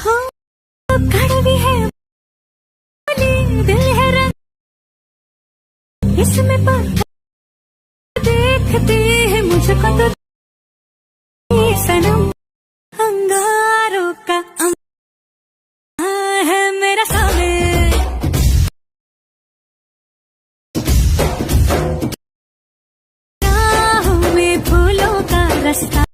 अब है। रंग। इसमें पत्थर देखती है मुझको तो। सनम अंगारों का अंगार है मेरा राहों में फूलों का रास्ता।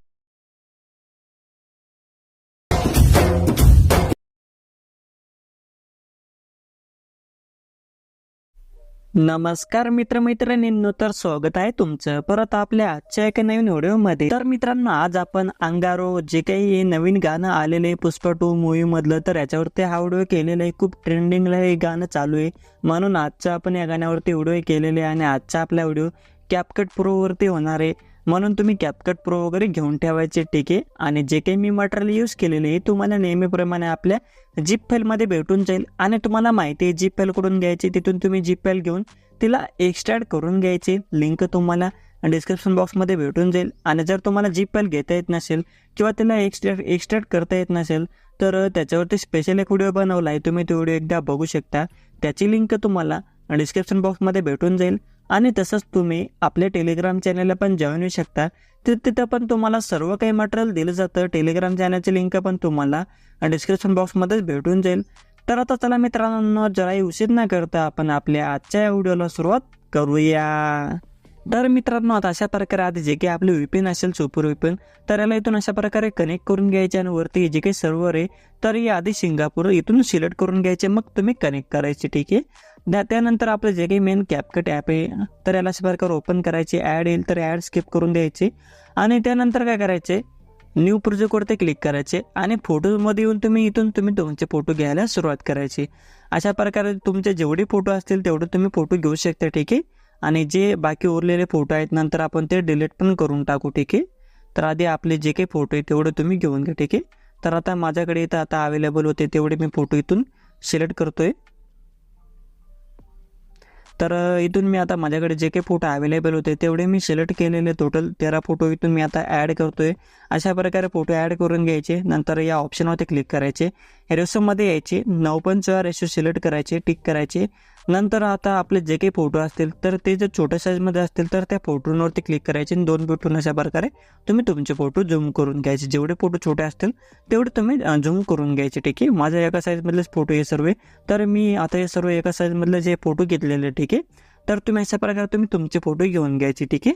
नमस्कार मित्रमैत्रिणींनो तर स्वागत आहे तुमचं. परत आपल्या आजच्या एका नवीन व्हिडिओमध्ये. तर मित्रांनो आज आपण अंगारो जे काही हे नवीन गाणं आलेलं आहे पुष्पा टू मूवी मधलं तर याच्यावरती हा व्हिडिओ केलेला आहे. खूप ट्रेंडिंगला हे गाणं चालू आहे. म्हणून आजचा आपण या गाण्यावरती व्हिडिओ केलेले आहे आणि आजचा आपला व्हिडिओ कॅपकट प्रोवरती होणार आहे. म्हणून तुम्ही कॅपकट प्रो वगैरे घेऊन ठेवायचे ठीक आहे आणि जे काही मी मटेरियल यूज केलेले आहे तुम्हाला नेहमीप्रमाणे आपल्या जीप फाईलमध्ये भेटून जाईल. आणि तुम्हाला माहिती आहे जीप फाईल कुठून घ्यायची तिथून तुम्ही जीप फाईल घेऊन तिला एक्स्ट्रॅक्ट करून घ्यायची. लिंक तुम्हाला डिस्क्रिप्शन बॉक्समध्ये भेटून जाईल. आणि जर तुम्हाला जीप फाईल घेता येत नसेल किंवा तिला एक्स्ट्रॅक्ट एक्स्ट्रॅक्ट करता येत नसेल तर त्याच्यावरती स्पेशल एक व्हिडिओ बनवला आहे. तुम्ही तो व्हिडिओ एकदा बघू शकता. त्याची लिंक तुम्हाला डिस्क्रिप्शन बॉक्समध्ये भेटून जाईल. आणि तसंच तुम्ही आपल्या टेलिग्राम चॅनलला पण जॉईन होऊ शकता. तर तिथं पण तुम्हाला सर्व काही मटेरियल दिलं जातं. टेलिग्राम चॅनलची लिंक पण तुम्हाला डिस्क्रिप्शन बॉक्समध्येच भेटून जाईल. तर आता चला मित्रांनो जराही उशीर न करता आपण आपल्या आजच्या व्हिडिओला सुरुवात करूया. तर मित्रांनो आता अशा प्रकारे आधी जे काही आपले विपिन असेल सुपर विपिन तर याला इथून अशा प्रकारे कनेक्ट करून घ्यायचे आणि वरती जे काही सर्व्हर आहे तर या आधी सिंगापूर इथून सिलेक्ट करून घ्यायचे. मग तुम्ही कनेक्ट करायचे ठीक आहे? त्यानंतर आपलं जे काही मेन कॅपकट ॲप आहे तर याला अशा प्रकारे ओपन करायचे ॲड येईल तर ॲड स्किप करून द्यायचे. आणि त्यानंतर काय करायचे? न्यू प्रोजेक्टवरती क्लिक करायचे. आणि फोटोमध्ये येऊन तुम्ही इथून तुम्ही तुमचे फोटो घ्यायला सुरुवात करायची. अशा प्रकारे तुमचे जेवढे फोटो असतील तेवढे तुम्ही फोटो घेऊ शकता ठीक आहे? आणि जे बाकी उरलेले फोटो आहेत नंतर आपण ते डिलीट पण करून टाकू ठीक आहे? तर आधी आपले जे काही फोटो आहे तेवढे तुम्ही घेऊन घ्या ठीक आहे? तर आता माझ्याकडे इथं आता अवेलेबल होते तेवढे मी फोटो इथून सिलेक्ट करतोय. तर इथून मी आता माझ्याकडे जे काही फोटो अवेलेबल होते तेवढे मी सिलेक्ट केलेले टोटल तेरा फोटो इथून मी आता ॲड करतोय. अशा प्रकारे फोटो ॲड करून घ्यायचे नंतर या ऑप्शनवरती क्लिक करायचे. रेसोमध्ये यायचे नऊ पंचवा रेशो सिलेक्ट करायचे टिक करायचे. नंतर आता आपले जे काही फोटो असतील तर ते जर छोट्या साईजमध्ये असतील तर त्या फोटोंवरती क्लिक करायचे आणि दोन फोटो अशा प्रकारे तुम्ही तुमचे फोटो झूम करून घ्यायचे. जेवढे फोटो छोटे असतील तेवढे तुम्ही झूम करून घ्यायचे. ठीक आहे? माझ्या एका साईजमधलेच फोटो हे सर्व तर मी आता हे सर्व एका साईजमधले जे फोटो घेतलेले ठीक आहे? तर तुम्ही अशा प्रकारे तुम्ही तुमचे फोटो घेऊन घ्यायचे ठीक आहे?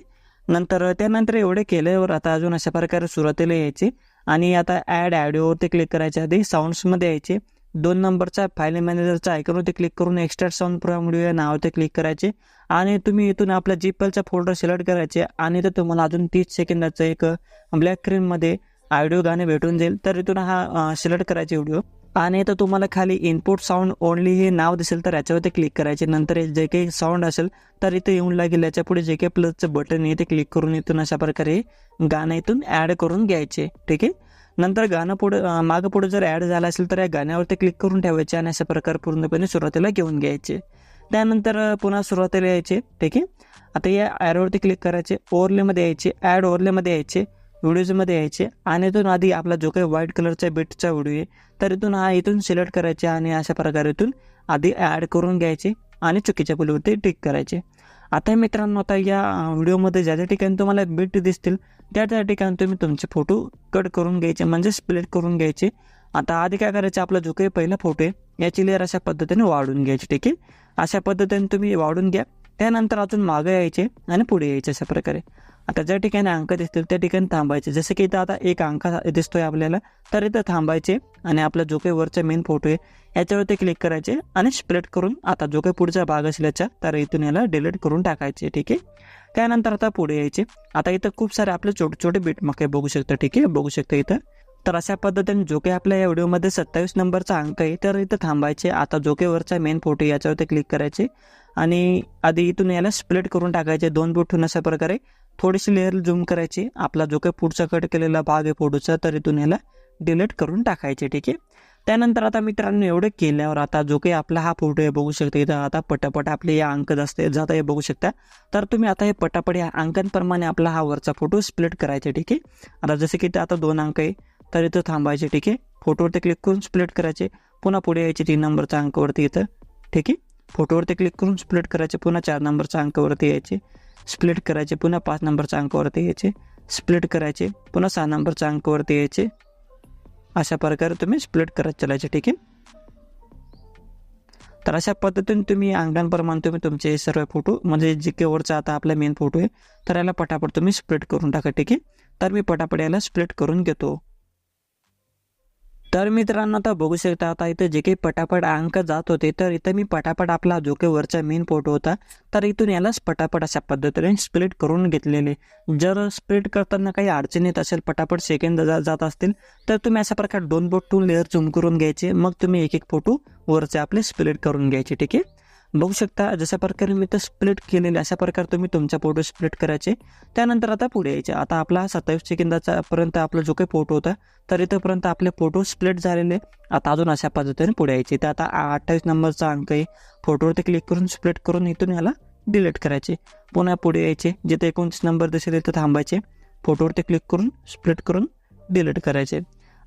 नंतर त्यानंतर एवढे केल्यावर आता अजून अशा प्रकारे सुरुवातीला यायचे आणि आता ॲड ॲडिओवरती क्लिक करायच्या आधी साऊंड्समध्ये यायचे. दोन नंबरचा फाईल मॅनेजरचा आयकॉनवरती क्लिक करून एक्स्ट्रा साऊंड प्रोग्राम या नावावरती क्लिक करायचे. आणि तुम्ही इथून आपला जीपेलचा फोल्डर सिलेक्ट करायचे. आणि तर तुम्हाला अजून तीस सेकंदाचं एक ब्लॅक क्रीममध्ये ऑडिओ गाणे भेटून जाईल. तर इथून हा सिलेक्ट करायचे व्हिडिओ आणि तर तुम्हाला खाली इनपुट साऊंड ओनली हे नाव दिसेल तर याच्यावरती क्लिक करायचे. नंतर हे जे काही साऊंड असेल तर इथे येऊन लागेल. याच्यापुढे जे काही प्लसचं बटन आहे ते क्लिक करून इथून अशा प्रकारे गाणं इथून ॲड करून घ्यायचे. ठीक आहे? नंतर गाणं पुढं मागं पुढं जर ॲड झालं असेल तर या गाण्यावरती क्लिक करून ठेवायचे आणि अशा प्रकार पूर्णपणे सुरुवातीला घेऊन घ्यायचे. त्यानंतर पुन्हा सुरुवातीला यायचे ठीक आहे? आता या ॲडवरती क्लिक करायचे ओरलेमध्ये यायचे ॲड ओरलेमध्ये यायचे व्हिडिओजमध्ये यायचे आणि इथून आधी आपला जो काही व्हाईट कलरचा बिटचा व्हिडिओ आहे तर इथून हा इथून सिलेक्ट करायचे आणि अशा प्रकारे इथून आधी ॲड करून घ्यायचे आणि चुकीच्या पुलीवरती टिक करायचे. आता मित्रांनो आता या व्हिडिओमध्ये ज्या ज्या ठिकाणी तुम्हाला बिट दिसतील त्या त्या ठिकाणी तुम्ही तुमचे फोटो कट करून घ्यायचे म्हणजे स्प्लिट करून घ्यायचे. आता आधी काय करायचं आपला जो काही पहिला फोटो आहे याची लेअर अशा पद्धतीने वाढून घ्यायची ठीक आहे? अशा पद्धतीने तुम्ही वाढून घ्या. त्यानंतर अजून मागे यायचे आणि पुढे यायचे अशा प्रकारे. आता ज्या ठिकाणी अंक दिसतील त्या ठिकाणी थांबायचे. जसं की इथं आता एक अंक दिसतोय आपल्याला तर इथं थांबायचे आणि आपला जो काही वरचा मेन फोटो आहे. याच्यावरती क्लिक करायचे आणि स्प्रेड करून आता जो काही पुढचा भाग असेल याचा तर इथून याला डिलीट करून टाकायचे ठीक आहे? त्यानंतर आता पुढे यायचे. आता इथं खूप सारे आपले छोटे छोटे बीट मग बघू शकता ठीक आहे? बघू शकता इथं. तर अशा पद्धतीने जो काही आपल्या या व्हिडिओमध्ये सत्तावीस नंबरचा अंक आहे तर इथं थांबायचे. आता जो काही वरचा मेन फोटो याच्यावरती क्लिक करायचे. आणि आधी इथून याला स्प्लिट करून टाकायचे दोन बोटून अशा प्रकारे. थोडीशी लेअर झूम करायची. आपला जो काही पुढचा कट केलेला भाग आहे फोटोचा तर इथून याला डिलीट करून टाकायचे ठीक आहे? त्यानंतर आता मित्रांनो एवढं केल्यावर आता जो काही आपला हा फोटो आहे बघू शकता इथं आता पटापट आपले या अंक जास्त जाता हे बघू शकता. तर तुम्ही आता हे पटापट या अंकांप्रमाणे आपला हा वरचा फोटो स्प्लिट करायचा ठीक आहे? आता जसे की ते आता दोन अंक आहे तर इथं थांबायचे ठीक आहे? फोटोवरती क्लिक करून स्प्लिट करायचे. पुन्हा पुढे यायचे तीन नंबरचा अंकवरती इथं ठीक आहे? फोटोवरती क्लिक करून स्प्लिट करायचे पुन्हा चार नंबरच्या अंकावरती यायचे. स्प्लिट करायचे पुन्हा पाच नंबरच्या अंकावरती यायचे. स्प्लिट करायचे पुन्हा सहा नंबरच्या अंकावरती यायचे. अशा प्रकारे तुम्ही स्प्लिट करत चालायचे ठीक आहे? तर अशा पद्धतीने तुम्ही अंगांप्रमाणे तुम्ही तुमचे सर्व फोटो म्हणजे जे केवरचा आता आपला मेन फोटो आहे तर याला पटापट तुम्ही स्प्लिट करून टाका ठीक आहे? तर मी पटापट याला स्प्लिट करून घेतो. तर मित्रांनो आता बघू शकता आता इथं जे काही पटापट अंक जात होते तर इथं मी पटापट आपला जो काही वरचा मेन फोटो होता तर इथून यालाच पटापट अशा पद्धतीने स्प्लिट करून घेतलेले. जर स्प्लिट करताना काही अडचण येत असेल पटापट सेकंद जा जात असतील तर तुम्ही अशा प्रकारे दोन बोट टू लेअर झूम करून घ्यायचे मग तुम्ही एक एक फोटो वरचे आपले स्प्लिट करून घ्यायचे ठीक आहे? बघू शकता जशा प्रकारे मी तर स्प्लिट केलेले अशा प्रकारे तुम्ही तुमचा फोटो स्प्लिट करायचे. त्यानंतर आता पुढे यायचे. आता आपला सत्तावीस सेकंदाचा पर्यंत आपला जो काही फोटो होता तर इथंपर्यंत आपले फोटो स्प्लिट झालेले. आता अजून अशा पद्धतीने पुढे यायचे. तर आता अठ्ठावीस नंबरचा अंक आहे. फोटोवरती क्लिक करून स्प्लिट करून इथून याला डिलीट करायचे. पुन्हा पुढे यायचे. जिथे एकोणतीस नंबर दिसेल तिथं थांबायचे. फोटोवरती क्लिक करून स्प्लिट करून डिलीट करायचे.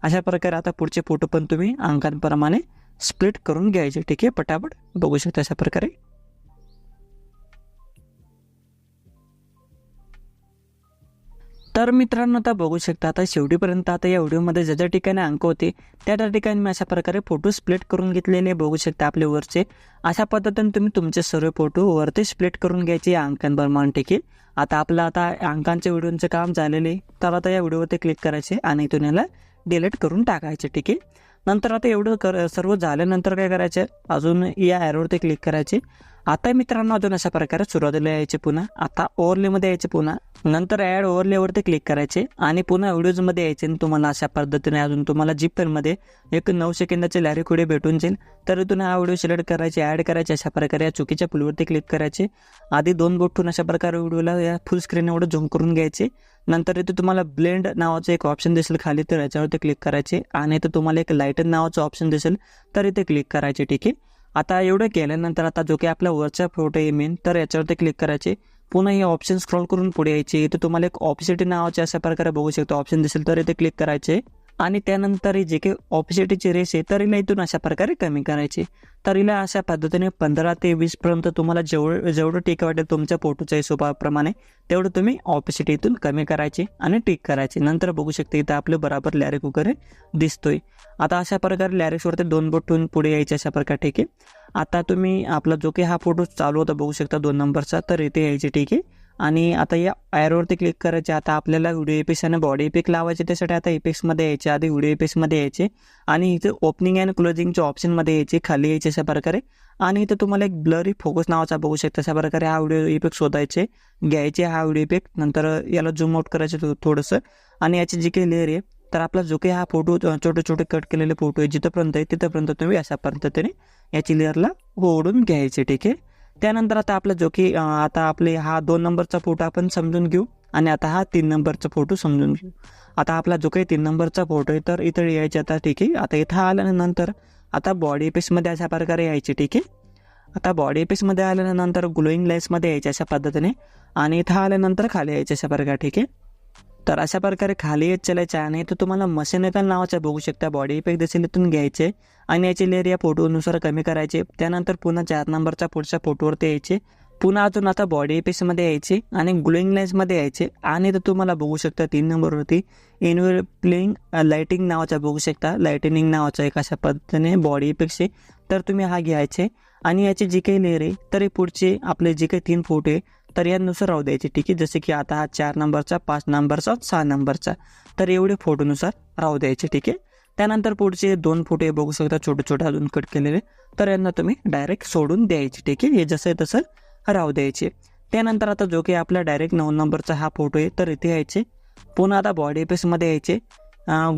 अशा प्रकारे आता पुढचे फोटो पण तुम्ही अंकांप्रमाणे स्प्लिट करून घ्यायचे. ठीक आहे? पटापट. बघू शकता अशा प्रकारे. तर मित्रांनो आता बघू शकता आता शेवटीपर्यंत आता या व्हिडिओमध्ये ज्या ज्या ठिकाणी अंक होते त्या त्या ठिकाणी मी अशा प्रकारे फोटो स्प्लिट करून घेतलेले बघू शकता आपले वरचे. अशा पद्धतीने तुम्ही तुमचे सर्व फोटो वरती स्प्लिट करून घ्यायचे या अंकांप्रमाणे ठीक आहे आता आपलं आता अंकांच्या व्हिडिओचं काम झालेलं आहे. तर आता या व्हिडिओवरती क्लिक करायचे आणि तुम्हाला याला डिलीट करून टाकायचे ठीक आहे? नंतर आता एवढं कर सर्व झाल्यानंतर काय करायचं? अजून या ॲरोवरती क्लिक करायचे. आता मित्रांनो अजून अशा प्रकारे सुरुवातीला यायचे पुन्हा. आता ओव्हरलेमध्ये यायचे पुन्हा. नंतर ॲड ओव्हरलेवरती क्लिक करायचे आणि पुन्हा व्हिडिओजमध्ये यायचे आणि तुम्हाला अशा पद्धतीने अजून तुम्हाला जी पेनमध्ये एक नऊ सेकंदाचे लॅरी कुडे भेटून जाईल. तर इथून हा व्हिडिओ सिलेक्ट करायचे ॲड करायचे अशा प्रकारे या चुकीच्या पुलवरती क्लिक करायचे. आधी दोन बोटून अशा प्रकारे व्हिडिओला या फुल स्क्रीन एवढं झूम करून घ्यायचे. नंतर इथे तुम्हाला ब्लेंड नावाचं एक ऑप्शन दिसेल खाली तर याच्यावरती क्लिक करायचे. आणि इथं तुम्हाला एक लाईटन नावाचं ऑप्शन दिसेल तर इथे क्लिक करायचे ठीक आहे? आता एवढं केल्यानंतर आता जो काही आपला वरचा फोटो आहे मेन तर याच्यावरती क्लिक करायचे. पुन्हा हे ऑप्शन स्क्रॉल करून पुढे यायचे. इथं तुम्हाला एक ऑपिसिटी नावाचे अशा प्रकारे बघू शकतो. ऑप्शन दिसेल तर इथे क्लिक करायचे. आणि त्यानंतर जे काही ऑपिसिटीची रेस आहे तर हिला इथून अशा प्रकारे कमी करायची. तर हिला अशा पद्धतीने पंधरा ते वीसपर्यंत तुम्हाला जेवढं जेवढं टीक वाटेल तुमच्या फोटोच्या हिशोबाप्रमाणे तेवढं तुम्ही ऑपिसिटी इथून कमी करायची आणि टिक करायची. नंतर बघू शकते इथं आपलं बराबर लॅरिक वगैरे दिसतोय. आता अशा प्रकारे लॅरिक्सवरती दोन बोट ठेवून पुढे यायचे अशा प्रकारे ठीक आहे. आता तुम्ही आपला जो काही हा फोटो चालू होता बघू शकता दोन नंबरचा तर इथे यायचे ठीक आहे. आणि आता या ॲरोवरती क्लिक करायचे आता आपल्याला व्हिडिओ इफेक्ट्स आणि बॉडी इफेक्ट लावायचे त्यासाठी आता इफेक्ट्समध्ये यायचे आधी व्हिडिओ इफेक्ट्समध्ये यायचे. आणि इथे ओपनिंग अँड क्लोजिंगच्या ऑप्शनमध्ये यायचे खाली यायचे अशा प्रकारे. आणि इथं तुम्हाला एक ब्लरी फोकस नावाचा बघू शकता अशा प्रकारे हा व्हिडिओ इफेक्ट शोधायचे घ्यायचे हा व्हिडिओ इफेक्ट नंतर याला झूम आउट करायचे थोडंसं. आणि याची जी काही लेअर आहे तर आपला जो काही हा फोटो छोटे छोटे कट केलेले फोटो आहे जिथंपर्यंत आहे तिथंपर्यंत तुम्ही अशा पद्धतीने याची लेअरला ओढून घ्यायचे ठीक आहे? त्यानंतर आता आपला जो की आता आपले हा दोन नंबरचा फोटो आपण समजून घेऊ आणि आता हा तीन नंबरचा फोटो समजून घेऊ. आता आपला जो काही तीन नंबरचा फोटो आहे तर इथं यायचे आता ठीक आहे. आता इथं आल्यानंतर आता बॉडी पेसमध्ये अशा प्रकारे यायचे ठीक आहे. आता बॉडी पेसमध्ये आल्यानंतर ग्लोईंग लेन्समध्ये यायचे अशा पद्धतीने आणि इथं आल्यानंतर खाली यायचे अशा प्रकारे ठीक आहे. तर अशा प्रकारे खाली येत चालायचे आणि तर तुम्हाला मशीन येताना नावाच्या बघू शकता. बॉडी इफेक्ट देखील इथून घ्यायचे आणि याची लेअर या फोटोनुसार कमी करायचे. त्यानंतर पुन्हा चार नंबरच्या पुढच्या फोटोवरती यायचे. पुन्हा अजून आता बॉडी इफेक्टमध्ये यायचे आणि ग्लोईंग लाईन्समध्ये यायचे. आणि तर तुम्हाला बघू शकता तीन नंबरवरती इनवेर प्लेइंग लायटिंग नावाचा बघू शकता. लाइटनिंग नावाचा एक अशा पद्धतीने बॉडी इफेक्टचे तर तुम्ही हा घ्यायचे. आणि याची जी काही लेअर आहे तर हे पुढचे आपले जे काही तीन फोटो आहे तर यानुसार राहू द्यायचे ठीक आहे. जसे की आता हा चार नंबरचा पाच नंबरचा सहा नंबरचा. तर एवढे फोटोनुसार राहू द्यायचे ठीक आहे. त्यानंतर पुढचे दोन फोटो हे बघू शकता छोटे छोटे अजून कट केलेले. तर यांना तुम्ही डायरेक्ट सोडून द्यायचे ठीक आहे. हे जसं आहे तसं राहू द्यायचे. त्यानंतर आता जो काही आपला डायरेक्ट नऊ नंबरचा हा फोटो आहे तर इथे यायचे. पुन्हा आता बॉडी पेसमध्ये यायचे.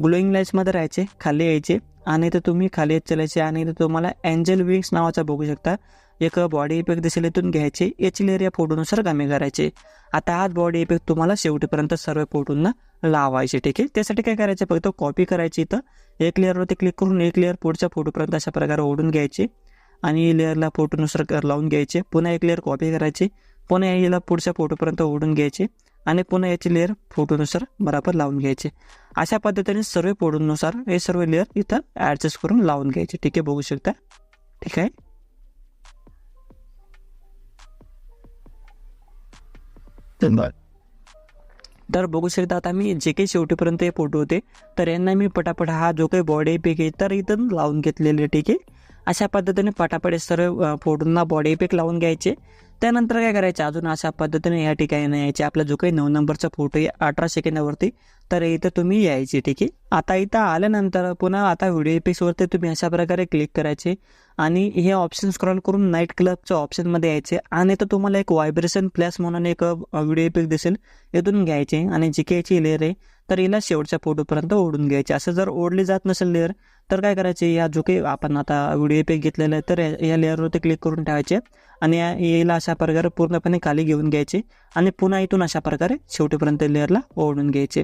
ग्लोईंग लाईट्समध्ये राहायचे खाली यायचे. आणि तर तुम्ही खाली येत आणि तर तुम्हाला अँजल विंग्स नावाचा बघू शकता. एक बॉडी इफेक्ट दिसेल इथून घ्यायचे. याची लेअर या फोटोनुसार कमी करायचे. आता हाच बॉडी इफेक्ट तुम्हाला शेवटीपर्यंत सर्व फोटोंना लावायचे ठीक आहे? त्यासाठी काय करायचं? फक्त कॉपी करायची इथं. एक लेअरवरती क्लिक करून एक लेअर पुढच्या फोटोपर्यंत अशा प्रकारे ओढून घ्यायची. आणि लेअरला फोटोनुसार लावून घ्यायचे. पुन्हा एक लेअर कॉपी करायची. पुन्हा याला पुढच्या फोटोपर्यंत ओढून घ्यायचे. आणि पुन्हा याची लेअर फोटोनुसार बरोबर लावून घ्यायचे. अशा पद्धतीने सर्व फोटोनुसार हे सर्व लेअर इथं ॲडजस्ट करून लावून घ्यायचे. ठीक आहे? बघू शकता? ठीक आहे? तर बघू शकता आता मी जे काही शेवटीपर्यंत हे फोटो होते तर यांना मी पटापट हा जो काही बॉडी पेक आहे तर इथं लावून घेतलेले ठीक आहे. अशा पद्धतीने पटापट सर्व फोटोंना बॉडी पेक लावून घ्यायचे. त्यानंतर काय करायचे? अजून अशा पद्धतीने या ठिकाणी यायचे. आपला जो काही नऊ नंबरचा फोटो आहे अठरा सेकंदावरती तर इथं तुम्ही यायचे ठीक आहे. आता इथं आल्यानंतर पुन्हा आता व्हिडिओ एपिक्सवरती तुम्ही अशा प्रकारे क्लिक करायचे. आणि हे ऑप्शन स्क्रॉल करून नाईट क्लबच्या ऑप्शनमध्ये यायचे. आणि तर तुम्हाला एक व्हायब्रेशन प्लस म्हणून एक व्हिडिओ पिक दिसेल. इथून घ्यायचे आणि जी याची लेअर आहे. तर हिला शेवटच्या फोटोपर्यंत ओढून घ्यायचे. असं जर ओढली जात नसेल लेअर तर काय करायचे? या जो काही आपण आता व्हिडिओ पिक घेतलेला आहे तर या- लेअरवरती क्लिक करून ठेवायचे. आणि या याला अशा प्रकारे पूर्णपणे खाली घेऊन घ्यायचे. आणि पुन्हा इथून अशा प्रकारे शेवटीपर्यंत लेअरला ओढून घ्यायचे.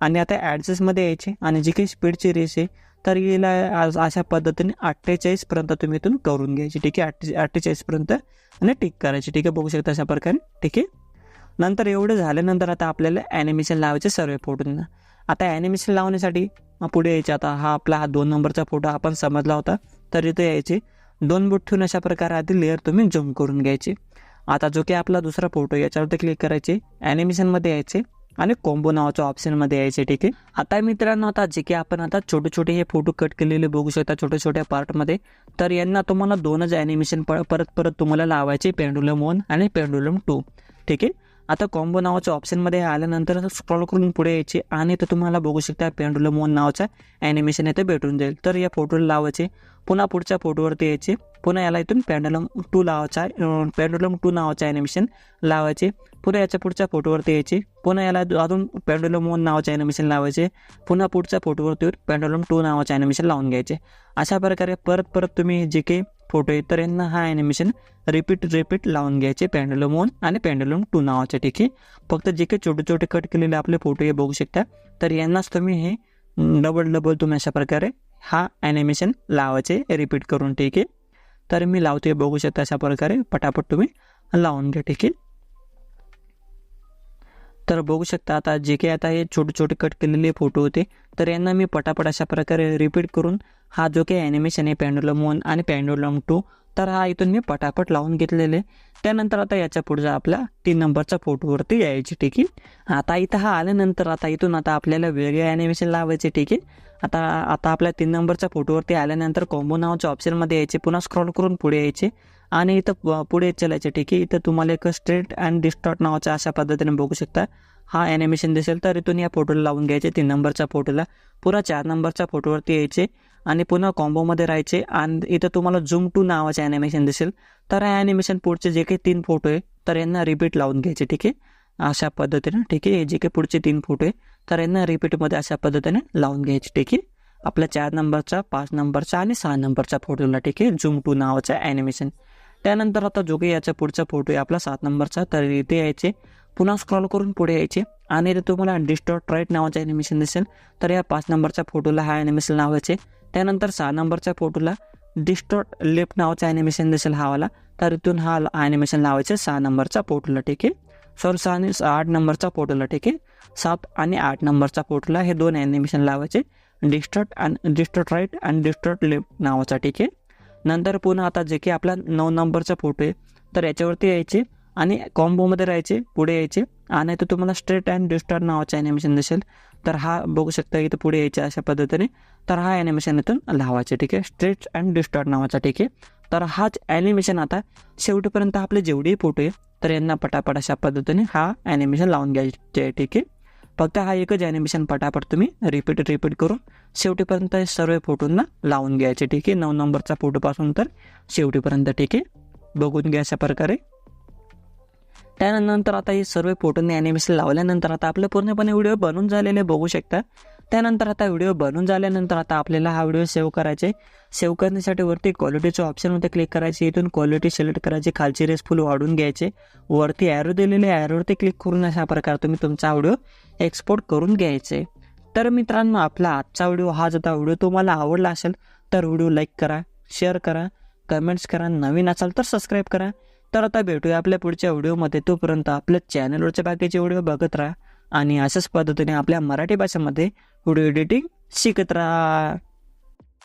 आणि आता ॲडजस्टमध्ये यायचे. आणि जी काही स्पीडची रेस आहे. तर याला आज अशा पद्धतीने अठ्ठेचाळीसपर्यंत तुम्ही इथून करून घ्यायची ठीक आहे? अठ्ठे अठ्ठेचाळीसपर्यंत आणि टिक करायची ठीक आहे? बघू शकता अशा प्रकारे ठीक आहे? नंतर एवढं झाल्यानंतर आता आपल्याला ॲनिमेशन लावायचे सर्व फोटोंना आता ॲनिमेशन लावण्यासाठी मग पुढे यायचे आता हा आपला हा दोन नंबरचा फोटो आपण समजला होता तर इथं यायचे. दोन बोट ठेवून अशा प्रकारे आधी लेअर तुम्ही जम करून घ्यायचे. आता जो की आपला दुसरा फोटो याच्यावरती क्लिक करायचे. ॲनिमेशनमध्ये यायचे. आणि कॉम्बो नावाच्या ऑप्शनमध्ये यायचे ठीक आहे? आता मित्रांनो आता जे की आपण आता छोटे छोटे हे फोटो कट केलेले बघू शकता छोट्या छोट्या पार्टमध्ये तर यांना तुम्हाला दोनच ॲनिमेशन परत परत तुम्हाला लावायचे पेंडुलम वन आणि पेंडुलम टू ठीक आहे? आता कॉम्बो नावाच्या ऑप्शनमध्ये आल्यानंतर स्क्रॉल करून पुढे यायचे आणि तर तुम्हाला बघू शकता पेंडुलम वन नावाचा ॲनिमेशन इथे भेटून जाईल. तर या फोटोला लावायचे पुन्हा पुढच्या फोटोवरती यायचे पुन्हा याला इथून पेंडुलम टू लावायचा पेंडुलम टू नावाचा ॲनिमेशन लावायचे पुन्हा याच्या पुढच्या फोटोवरती यायचे पुन्हा याला अजून पेंडुलम वन नावाचे ॲनिमेशन लावायचे पुन्हा पुढच्या फोटोवरती पेंडुलम टू नावाचे ॲनिमेशन लावून घ्यायचे. अशा प्रकारे परत परत तुम्ही जे काही फोटो आहे तर यांना हा ॲनिमेशन रिपीट रिपीट लावून घ्यायचे पेंडुलम वन आणि पेंडुलम टू नावाचे ठीक आहे फक्त जे काही छोटे छोटे कट केलेले आपले फोटो हे बघू शकता. तर यांनाच तुम्ही हे डबल डबल तुम्ही अशा प्रकारे हा ॲनिमेशन लावायचे रिपीट करून ठीक आहे. तर मी लावते बघू शकता अशा प्रकारे. पटापट तुम्ही लावून घ्या ठीक आहे. तर बघू शकता आता जे काही आता हे छोटे छोटे कट केलेले फोटो होते तर यांना मी पटापट अशा प्रकारे रिपीट करून हा जो काही ॲनिमेशन आहे पॅन्डोलम वन आणि पॅन्डोलम टू तर हा इथून मी पटापट लावून घेतलेले. त्यानंतर आता याच्या पुढचा आपला तीन नंबरच्या फोटोवरती यायची ठीक आहे आता इथं हा आल्यानंतर आता इथून आता आपल्याला वेगळे ॲनिमेशन लावायचे ठीक आहे आता आता आपल्या तीन नंबरच्या फोटोवरती आल्यानंतर कॉम्बो नावाच्या ऑप्शनमध्ये यायचे. पुन्हा स्क्रॉल करून पुढे यायचे. आणि इथं पुढे चलायचं ठीक आहे. इथं तुम्हाला एक स्ट्रेट अँड डिस्टॉर्ट नावाच्या अशा पद्धतीने बघू शकता. हा ॲनिमेशन दिसेल तर इथून या फोटोला लावून घ्यायचे. तीन नंबरच्या फोटोला पुन्हा चार नंबरच्या फोटोवरती यायचे आणि पुन्हा कॉम्बोमध्ये राहायचे. आणि इथं तुम्हाला झूम टू नावाचे ॲनिमेशन दिसेल. तर या ॲनिमेशन पुढचे जे काही तीन फोटो आहे तर यांना रिपीट लावून घ्यायचे ठीक आहे. अशा पद्धतीने ठीक आहे. हे जे काही पुढचे तीन फोटो आहे तर यांना रिपीटमध्ये अशा पद्धतीने लावून घ्यायचे ठीक आहे. आपल्या चार नंबरचा पाच नंबरचा आणि सहा नंबरचा फोटोला ठीक आहे. झूम टू नावाचा ॲनिमेशन त्यानंतर आता जो काही याचा पुढचा फोटो आहे आपला सात नंबरचा. तर इथे यायचे. पुन्हा स्क्रॉल करून पुढे यायचे. आणि इथे तुम्हाला डिस्टॉट राईट नावाचं ॲनिमेशन दिसेल. तर या पाच नंबरच्या फोटोला हा ॲनिमेशन लावायचे त्यानंतर सहा नंबरच्या फोटोला डिस्टॉट लेफ्ट नावाचं ॲनिमेशन दिसेल हावाला तर इथून हा ॲनिमेशन लावायचे सहा नंबरच्या फोटोला ठीक आहे? सॉरी सहा आणि आठ नंबरचा फोटोला ठीक आहे? सात आणि आठ नंबरचा फोटोला हे दोन ॲनिमेशन लावायचे. डिस्टॉट आणि डिस्टॉट राईट आणि डिस्टॉट लेफ्ट नावाचा ठीक आहे? नंतर पुन्हा आता जे की आपला नऊ नंबरचा फोटो आहे तर याच्यावरती यायचे आणि कॉम्बोमध्ये राहायचे पुढे यायचे. आणि तो तुम्हाला स्ट्रेट अँड डिस्टॉर्ट नावाचं ॲनिमेशन दिसेल. तर हा बघू शकता इथं पुढे यायचे अशा पद्धतीने. तर हा ॲनिमेशन इथून लावायचे ठीक आहे? स्ट्रेट अँड डिस्टॉर्ट नावाचा ठीक आहे? तर हाच ॲनिमेशन आता शेवटीपर्यंत आपले जेवढेही फोटो आहे तर यांना पटापट अशा पद्धतीने हा ॲनिमेशन लावून घ्यायचे आहे ठीक आहे? फक्त हा एकच ॲनिमेशन पटापट तुम्ही. रिपीट रिपीट करून शेवटीपर्यंत हे सर्व फोटोंना लावून घ्यायचे ठीक आहे? नऊ नंबरचा फोटोपासून तर शेवटीपर्यंत ठीक आहे? बघून घ्या अशा प्रकारे. त्यानंतर आता हे सर्व फोटोंनी ॲनिमेशन लावल्यानंतर आता आपलं पूर्णपणे व्हिडिओ बनून झालेले बघू शकता. त्यानंतर आता व्हिडिओ बनून झाल्यानंतर आता आपल्याला हा व्हिडिओ सेव्ह करायचे. सेव्ह करण्यासाठी वरती क्वालिटीचं ऑप्शनमध्ये क्लिक करायचे. इथून क्वालिटी सिलेक्ट करायची. खालची रेस फुल वाढून घ्यायचे. वरती ॲरो दिलेले ॲरोवरती क्लिक करून अशा प्रकारे तुम्ही तुमचा व्हिडिओ एक्सपोर्ट करून घ्यायचे. तर मित्रांनो आपला आजचा व्हिडिओ हा जर व्हिडिओ तुम्हाला आवडला असेल तर व्हिडिओ लाईक करा शेअर करा कमेंट्स करा. नवीन असाल तर सबस्क्राईब करा. तर आता भेटूया आपल्या पुढच्या व्हिडिओमध्ये. तोपर्यंत आपल्या चॅनलवरच्या बाकीचे व्हिडिओ बघत राहा. आणि अशाच पद्धतीने आपल्या मराठी भाषेमध्ये व्हिडिओ एडिटिंग शिकत राहा.